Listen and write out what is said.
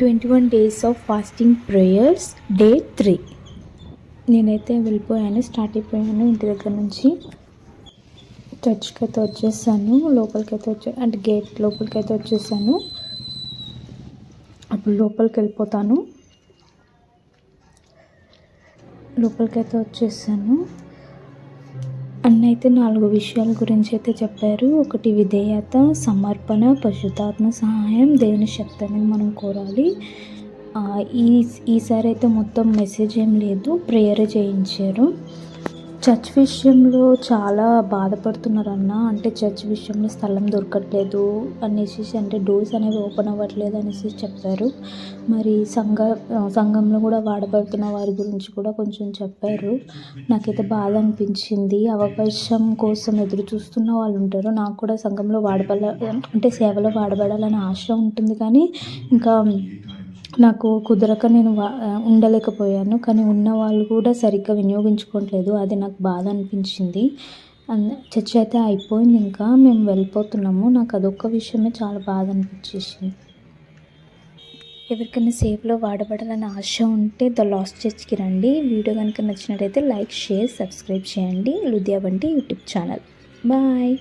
Twenty one days of fasting prayers day three నేనైతే వెళ్ళిపోయాను start అయిపోయాను ఇంటి దగ్గర నుంచి చర్చ్కి అయితే వచ్చేసాను లోపలికి అయితే వచ్చే అంటే గేట్ లోపలికి అయితే వచ్చేసాను. అప్పుడు లోపలికి వెళ్ళిపోతాను. లోపలికి అయితే వచ్చేసాను. అన్న అయితే నాలుగు విషయాల గురించి అయితే చెప్పారు. ఒకటి విధేయత సమర్పణ పశుతాత్మ సహాయం దేవుని శక్తి అనేది మనం కోరాలి. ఈ ఈసారి అయితే మొత్తం మెసేజ్ ఏం లేదు. ప్రేయర్ చేయించారు. చర్చ్ విషయంలో చాలా బాధపడుతున్నారు అన్న అంటే చర్చ్ విషయంలో స్థలం దొరకట్లేదు అనేసి అంటే డోర్స్ అనేవి ఓపెన్ అవ్వట్లేదు అనేసి చెప్పారు. మరి సంఘ సంఘంలో కూడా వాడబడుతున్న వారి గురించి కూడా కొంచెం చెప్పారు. నాకైతే బాధ అనిపించింది. అవకాశం కోసం ఎదురు చూస్తున్న వాళ్ళు ఉంటారు. నాకు కూడా సంఘంలో వాడబడ అంటే సేవలో వాడబడాలని ఆశ ఉంటుంది కానీ ఇంకా నాకు కుదరక నేను వా ఉండలేకపోయాను. కానీ ఉన్న వాళ్ళు కూడా సరిగ్గా వినియోగించుకోవట్లేదు. అది నాకు బాధ అనిపించింది. చర్చ అయితే అయిపోయింది ఇంకా. మేము వెళ్ళిపోతున్నాము. నాకు అదొక్క విషయమే చాలా బాధ అనిపించేసింది. ఎవరికైనా సేఫ్లో వాడబడాలని ఆశ ఉంటే ద లాస్ట్ చర్చ్కి రండి. వీడియో కనుక నచ్చినట్టయితే లైక్ షేర్ సబ్స్క్రైబ్ చేయండి. లుధియా వంటి యూట్యూబ్ ఛానల్. బాయ్.